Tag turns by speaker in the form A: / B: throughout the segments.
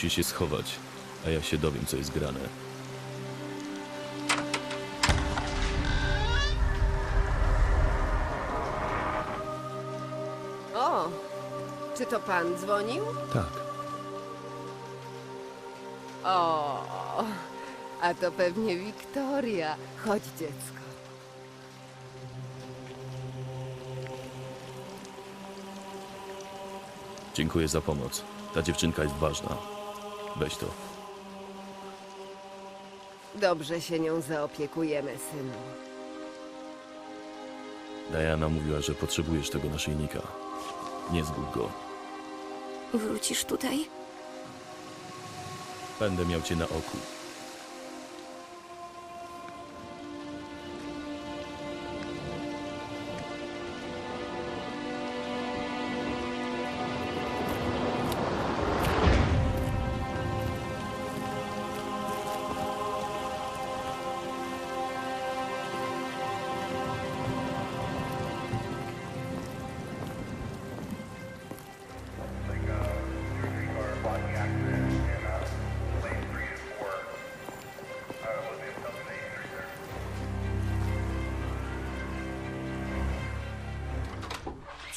A: Musisz się schować, a ja się dowiem, co jest grane.
B: O, czy to pan dzwonił?
A: Tak.
B: O, a to pewnie Wiktoria. Chodź, dziecko.
A: Dziękuję za pomoc. Ta dziewczynka jest ważna. Weź to.
B: Dobrze się nią zaopiekujemy, synu.
A: Diana mówiła, że potrzebujesz tego naszyjnika. Nie zgub go.
C: Wrócisz tutaj?
A: Będę miał cię na oku.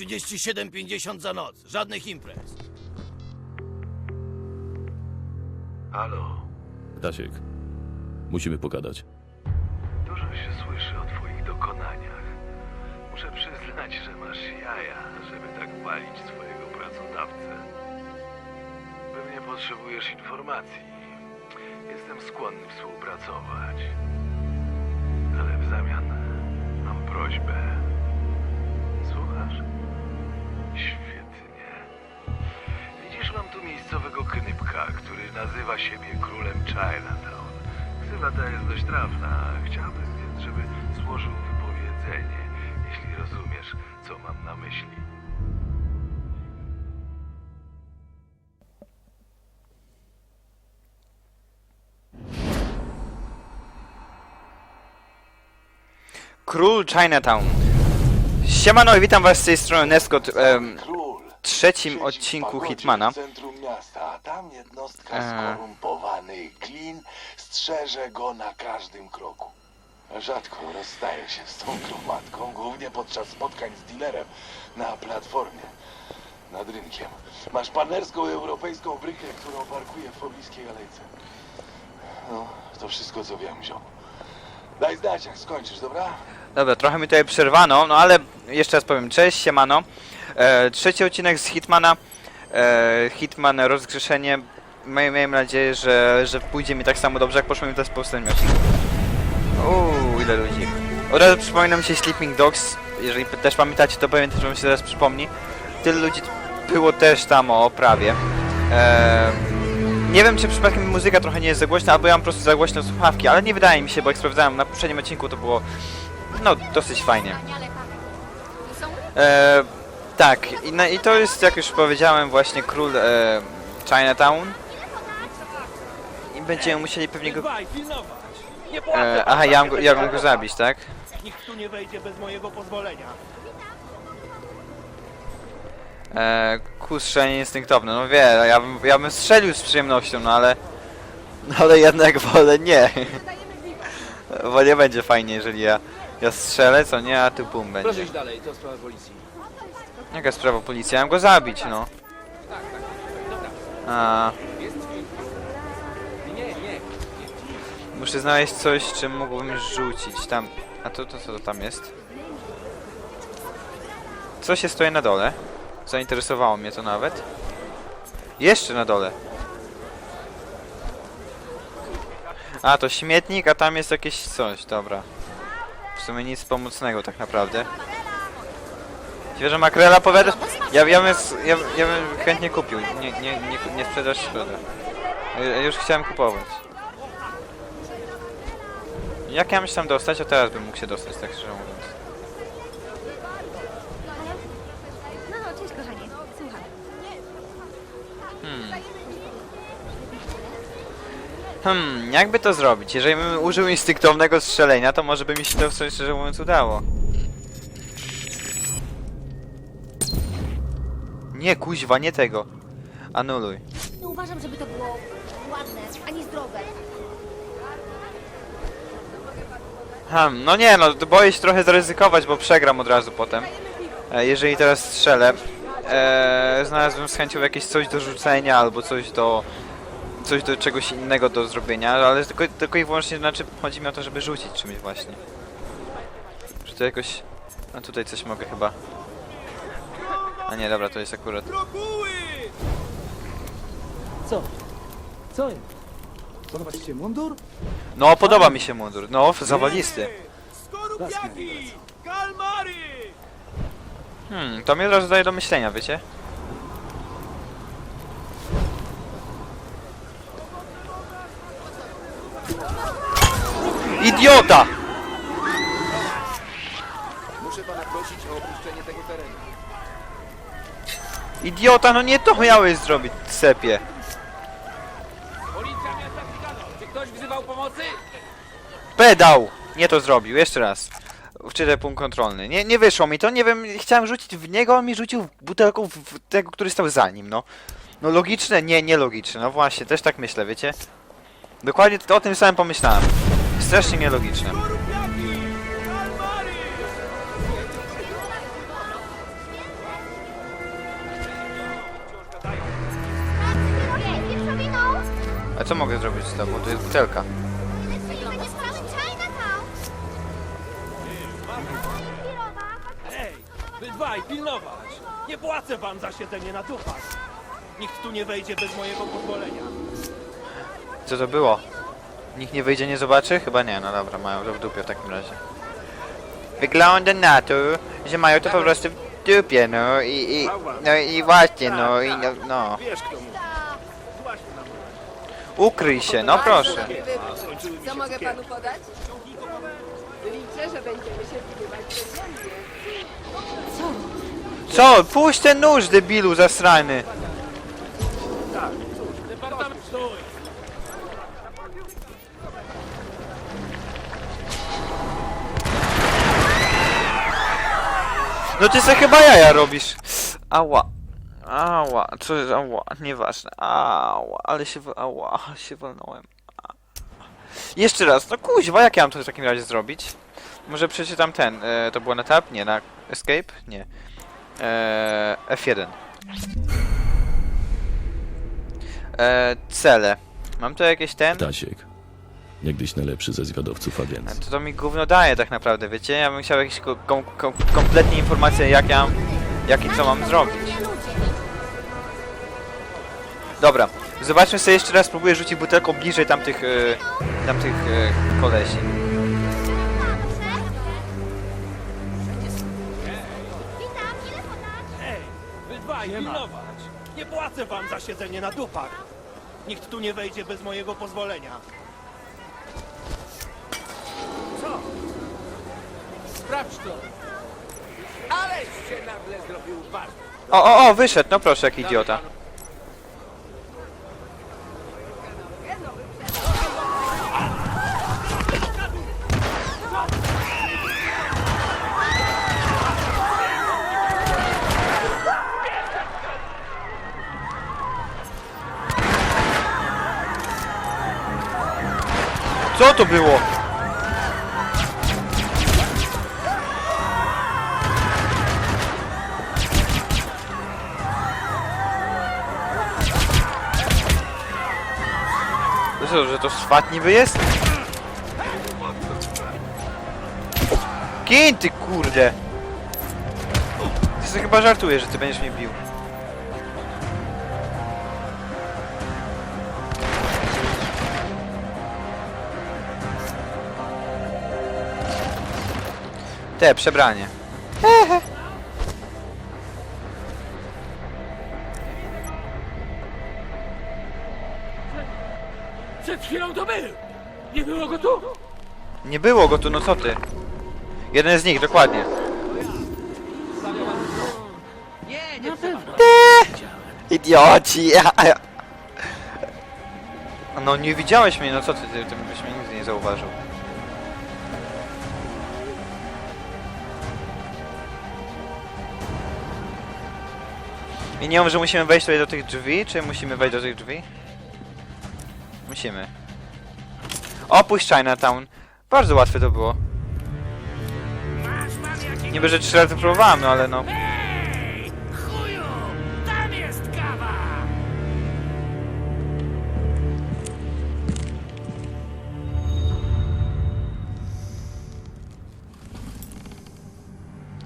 D: Trzydzieści siedem pięćdziesiąt za noc. Żadnych imprez.
E: Halo,
A: Dasiek, musimy pogadać.
E: dużo się słyszy o twoich dokonaniach. Muszę przyznać, że masz jaja, żeby tak palić swojego pracodawcę. Pewnie potrzebujesz informacji. Jestem skłonny współpracować. Ale w zamian mam prośbę. Tu miejscowego knypka, który nazywa siebie królem Chinatown. Ksywa ta jest dość trafna. Chciałbym więc, żeby złożył wypowiedzenie, jeśli rozumiesz, co mam na myśli.
F: Król Chinatown. Siemano i witam was z tej strony Neskot
G: Król.
F: Trzecim odcinku Hitmana.
G: W centrum miasta, a tam jednostka
F: Eee.
G: skorumpowany klin strzeże go na każdym kroku. Rzadko rozstaje się z tą gromadką, głównie podczas spotkań z dealerem na platformie nad rynkiem. Masz panerską europejską brykę, którą parkuje w pobliskiej alejce. No, to wszystko co wiem, ziom. Daj znać, jak skończysz, dobra?
F: Dobra, trochę mi tutaj przerwano, no ale jeszcze raz powiem, cześć, siemano. E, trzeci odcinek z Hitmana. E, Hitman rozgrzeszenie. Mam, mam nadzieję, że, że pójdzie mi tak samo dobrze, jak poszło mi teraz po ostatnim odcinku. Uuu, ile ludzi. Od razu przypomina mi się Sleeping Dogs. Jeżeli też pamiętacie, to pewnie też wam się teraz przypomni. Tyle ludzi było też tam o oprawie. E, nie wiem, czy przypadkiem muzyka trochę nie jest za głośna, albo ja mam po prostu za głośne słuchawki, ale nie wydaje mi się, bo jak sprawdzałem na poprzednim odcinku, to było no, dosyć fajnie. E, tak, i, no, i to jest, jak już powiedziałem, właśnie król e, Chinatown. I będziemy musieli pewnie go... E, aha, ja mam go, ja mam go zabić, tak?
D: Nikt tu nie wejdzie bez mojego pozwolenia.
F: E, ku strzelanie instynktowne, no wie, ja bym, ja bym strzelił z przyjemnością, no ale... No ale jednak wolę nie. Bo nie będzie fajnie, jeżeli ja, ja strzelę, co nie, a tu bum będzie.
D: Proszę iść dalej, to sprawa policji.
F: Jaka sprawa policji? Ja mam go zabić, no. A, muszę znaleźć coś, czym mógłbym rzucić. Tam. A to, to co to tam jest? Co się stoi na dole? Zainteresowało mnie to nawet. Jeszcze na dole. A, to śmietnik, a tam jest jakieś coś, dobra. W sumie nic pomocnego tak naprawdę. Świeża makrela powiadasz? Ja, ja, bym, s- ja, ja bym chętnie kupił. Nie, nie, nie, nie sprzedasz. Ja ja już chciałem kupować. Jak ja mam się tam dostać? A teraz bym mógł się dostać, tak szczerze mówiąc.
C: No, cześć kochanie. Słucham.
F: Hmm. Hmm, jakby to zrobić? Jeżeli bym użył instynktownego strzelenia, to może by mi się to szczerze mówiąc udało. Nie, kuźwa, nie tego. Anuluj.
C: Nie uważam, żeby to było ładne, ani zdrowe.
F: Hmm, no nie no, boję się trochę zaryzykować, bo przegram od razu potem. E, jeżeli teraz strzelę, e, znalazłem z chęcią jakieś coś do rzucenia albo coś do... Coś do czegoś innego do zrobienia, ale tylko, tylko i wyłącznie znaczy chodzi mi o to, żeby rzucić czymś właśnie. Czy to jakoś... A tutaj coś mogę chyba... A nie, dobra, to jest akurat...
H: Co? Co jest? Podoba ci się mundur?
F: No, podoba mi się mundur. No, zawalisty.
D: Skorupiaki! Kalmary!
F: Hmm, to mnie od razu daje do myślenia, wiecie? Idiota!
D: Muszę pana prosić o opuszczenie tego terenu.
F: Idiota, no nie to miałeś zrobić, sepie.
D: Policja miasta Chicago. Czy ktoś wzywał pomocy?
F: Pedał! Nie to zrobił, jeszcze raz. Wczytaj punkt kontrolny. Nie, nie wyszło mi to, nie wiem, chciałem rzucić w niego, on mi rzucił butelką w, w tego, który stał za nim, no. No logiczne? Nie, nie logiczne, no właśnie, też tak myślę, wiecie? Dokładnie o tym samym pomyślałem. Strasznie nielogiczne. A co mogę zrobić z tobą? To jest butelka.
D: Wy dwaj, pilnować! Nie płacę wam za siedzenie na dupach. Nikt tu nie wejdzie bez mojego pozwolenia.
F: Co to było? Nikt nie wyjdzie, nie zobaczy? Chyba nie, no dobra, mają to w dupie w takim razie. Wygląda na to, że mają to po prostu w dupie, no i, i no i właśnie, no i no, no.
D: Wiesz kto mówi.
F: Ukryj się, no proszę.
B: Co mogę panu podać? Liczę, że będziemy się widywać codziennie.
F: Co? Puść ten nóż, debilu zasrany. No ty se chyba jaja robisz. Ała. Ała, co jest, ała, nieważne. Ała, ale się, ała, się walnąłem. Jeszcze raz, no kuźwa, jak ja mam to w takim razie zrobić? Może przeczytam ten, e, to było na tab? Nie, na escape? Nie. E, F1. E, cele. Mam tu jakieś ten?
A: Ptasiek. Niegdyś najlepszy ze zwiadowców
F: A
A: agencji.
F: To, to mi gówno daje tak naprawdę, wiecie? Ja bym chciał jakieś ko kom kom kompletnie informacje, jak ja mam, jak i co mam zrobić. Dobra, zobaczmy sobie jeszcze raz, spróbuję rzucić butelką bliżej tamtych, e, tamtych e, kolesi.
D: Hej, wy dwaj, pilnować! Nie płacę wam za siedzenie na dupach. Nikt tu nie wejdzie bez mojego pozwolenia. Co? Sprawdź to! Aleś się nagle zrobił ważny.
F: O, o, o, wyszedł, no proszę, jak idiota. To było? Że to swat niby jest? Gin ty kurde! Ty sobie chyba żartujesz, że ty będziesz mnie bił. Te, przebranie.
D: Przed chwilą to był! Nie było go tu!
F: Nie było go tu, no co ty? Jeden z nich, dokładnie. Idioci! No nie widziałeś mnie, no co ty, ty, ty byś mnie nigdy nie zauważył. I nie wiem, że musimy wejść tutaj do tych drzwi, czy musimy wejść do tych drzwi? Musimy. Opuść Chinatown. Bardzo łatwe to było. Niby, że trzy razy próbowałem, no ale no.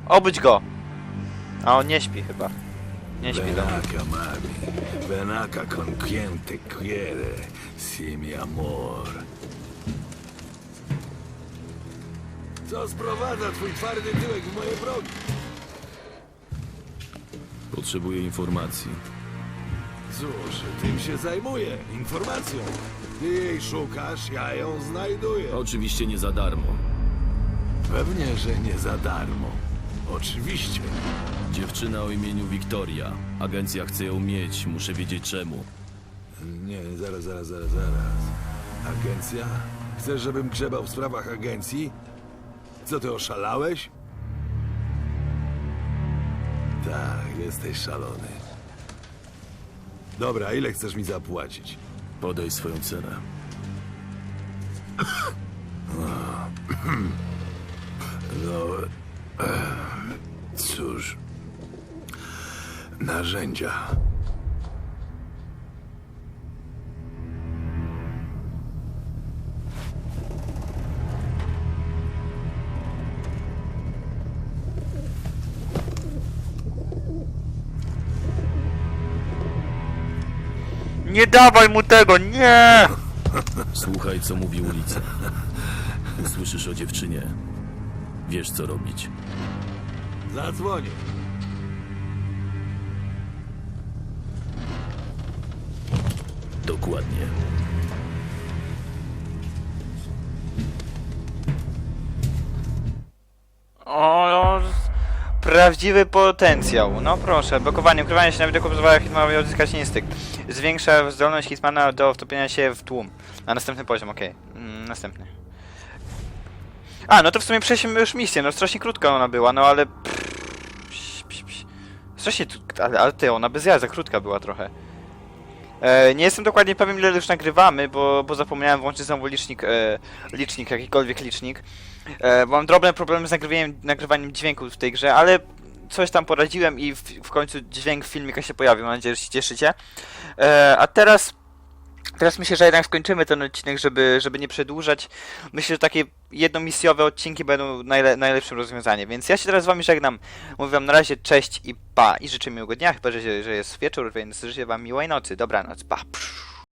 F: Obudź go! A on nie śpi chyba. Nie śpi tam.
G: acá, mami. Ven acá con quien te quiere. Sí, mi amor. Co sprowadza twój twardy tyłek w moje progi?
A: Potrzebuję informacji.
G: Cóż, tym się zajmuję. Informacją. Ty jej szukasz, ja ją znajduję.
A: Oczywiście nie za darmo.
G: Pewnie, że nie za darmo. Oczywiście.
A: Dziewczyna o imieniu Wiktoria. Agencja chce ją mieć, muszę wiedzieć czemu.
G: Nie, zaraz, zaraz, zaraz, zaraz. Agencja? Chcesz, żebym grzebał w sprawach agencji? Co ty oszalałeś? Tak, jesteś szalony. Dobra, ile chcesz mi zapłacić?
A: Podaj swoją cenę.
G: No, cóż. Narzędzia.
F: Nie dawaj mu tego, nie!
A: Słuchaj, co mówi ulica. Usłyszysz o dziewczynie. Wiesz, co robić.
G: Zadzwonię.
A: Dokładnie.
F: O, prawdziwy potencjał. No proszę, blokowanie, ukrywanie się na widoku pozwala Hitmanowi odzyskać instynkt. Zwiększa zdolność Hitmana do wtopienia się w tłum. Na następny poziom, okej. Mm, następny. A, no to w sumie przejdziemy już misję, no strasznie krótka ona była, no ale... Psz, psz, psz. Strasznie, ale, ale ty, ona bez za krótka była trochę. E, nie jestem dokładnie pewien ile już nagrywamy, bo, bo zapomniałem włączyć znowu licznik, e, licznik, jakikolwiek licznik. E, mam drobne problemy z nagrywaniem, nagrywaniem dźwięku w tej grze, ale coś tam poradziłem i w, w końcu dźwięk filmika się pojawił, mam nadzieję, że się cieszycie. E, a teraz, teraz myślę, że jednak skończymy ten odcinek, żeby, żeby nie przedłużać. Myślę, że takie jednomisjowe odcinki będą najle, najlepszym rozwiązaniem, więc ja się teraz z wami żegnam. Mówię wam na razie cześć i pa i życzę miłego dnia, chyba że, że jest wieczór, więc życzę wam miłej nocy, dobranoc, pa. Psz.